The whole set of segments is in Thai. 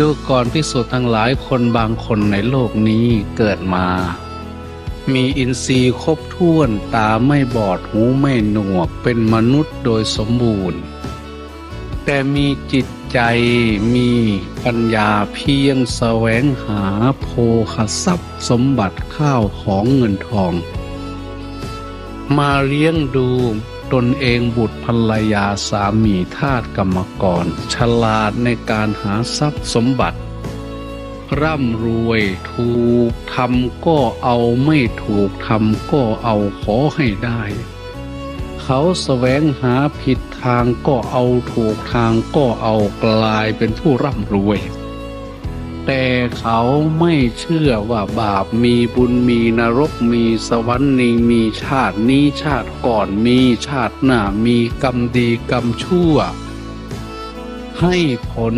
ดูก่อนพิสูจน์ทั้งหลายคนบางคนในโลกนี้เกิดมา มีอินทรีย์ครบถ้วนตาไม่บอดหูไม่หนวกเป็นมนุษย์โดยสมบูรณ์ แต่มีจิตใจมีปัญญาเพียงแสวงหาโภคทรัพย์สมบัติข้าวของเงินทอง มาเลี้ยงดู ตนเองบุตรภรรยาสามีทาสกรรมกร ฉลาดในการหาทรัพย์สมบัติ ร่ำรวยถูกทำก็เอาไม่ถูกทำก็เอาขอให้ได้ เขาแสวงหาผิดทางก็เอาถูกทางก็เอากลายเป็นผู้ร่ำรวย แต่เขาไม่เชื่อว่าบาปมีบุญมีนรกมีสวรรค์นีมีชาตินี้ชาติก่อนมีชาติหน้ามีกรรมดีกรรมชั่ว ให้ผล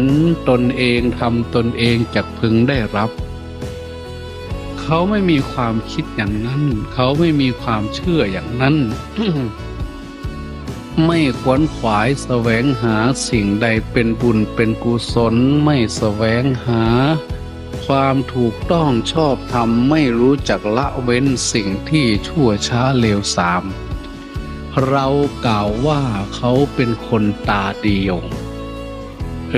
ตนเองทำตนเองจะพึงได้รับ เขาไม่มีความคิดอย่างนั้น เขาไม่มีความเชื่ออย่างนั้น ไม่ขวนขวายแสวงหาสิ่งใดเป็นบุญเป็นกุศล ไม่แสวงหา ความถูกต้องชอบธรรมไม่รู้จักละเว้นสิ่งที่ชั่วช้าเลวทราม เรากล่าวว่าเขาเป็นคนตาเดียว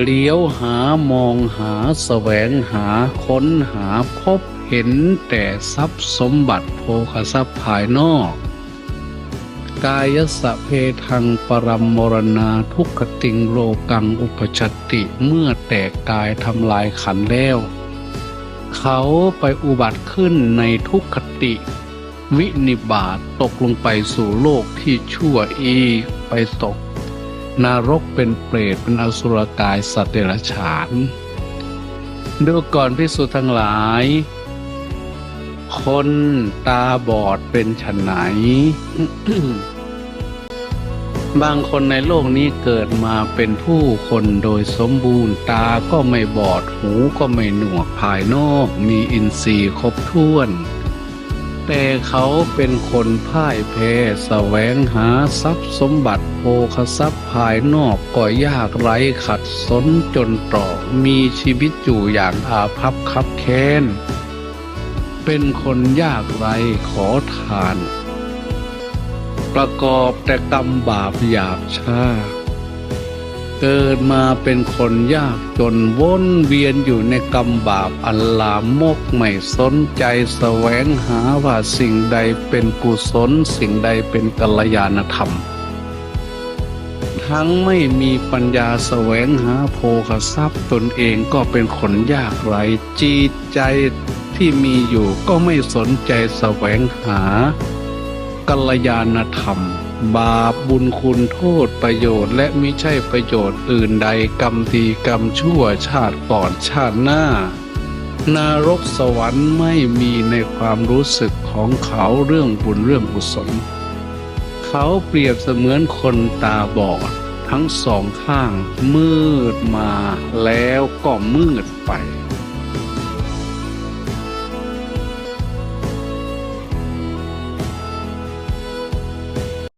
เลี้ยวหามองหาแสวงหาค้นหาพบเห็นแต่ทรัพย์สมบัติโภคทรัพย์ภายนอก กายสะเพทังปรมมรณาทุกขติงโลกังอุปชติเมื่อแตกกายทำลายขันแล้ว เขาไปอุบัติขึ้นในทุกขติ วินิบาตตกลงไปสู่โลกที่ชั่วอีไปตก นรกเป็นเปรตเป็นอสุรกายสัตว์เดรัจฉานดูก่อนพิสุทั้งหลาย คนตาบอดเป็นฉนไหน บางคนในโลกนี้เกิดมาเป็นผู้คนโดยสมบูรณ์ตาก็ไม่บอดหูก็ไม่หนวกภายนอก มีอินทรีย์ครบถ้วน แต่เขาเป็นคนพ่ายแพ้แสวงหาทรัพย์สมบัติโภคทรัพย์ภายนอกก็ยากไร้ขัดสนจนตรอกมีชีวิตอยู่อย่างอาภัพคับแค้น เป็นคนยากไร้ขอทาน ประกอบแต่กรรมบาปหยาบช้า เกิดมาเป็นคนยากจนวนเวียนอยู่ในกรรมบาปอันลามกไม่สนใจแสวงหาว่าสิ่งใดเป็นกุศลสิ่งใดเป็นกัลยาณธรรม ทั้งไม่มีปัญญาแสวงหาโภคทรัพย์ตนเองก็เป็นคนยากไร้จิตใจที่มีอยู่ก็ไม่สนใจแสวงหา กัลยาณธรรม บาปบุญคุณโทษประโยชน์ และมิใช่ประโยชน์อื่นใดกรรมดีกรรมชั่วชาติก่อนชาติหน้านารกสวรรค์ไม่มีในความรู้สึกของเขาเรื่องบุญเรื่องกุศล เขาเปรียบเสมือนคนตาบอด ทั้งสองข้างมืดมาแล้วก็มืดไป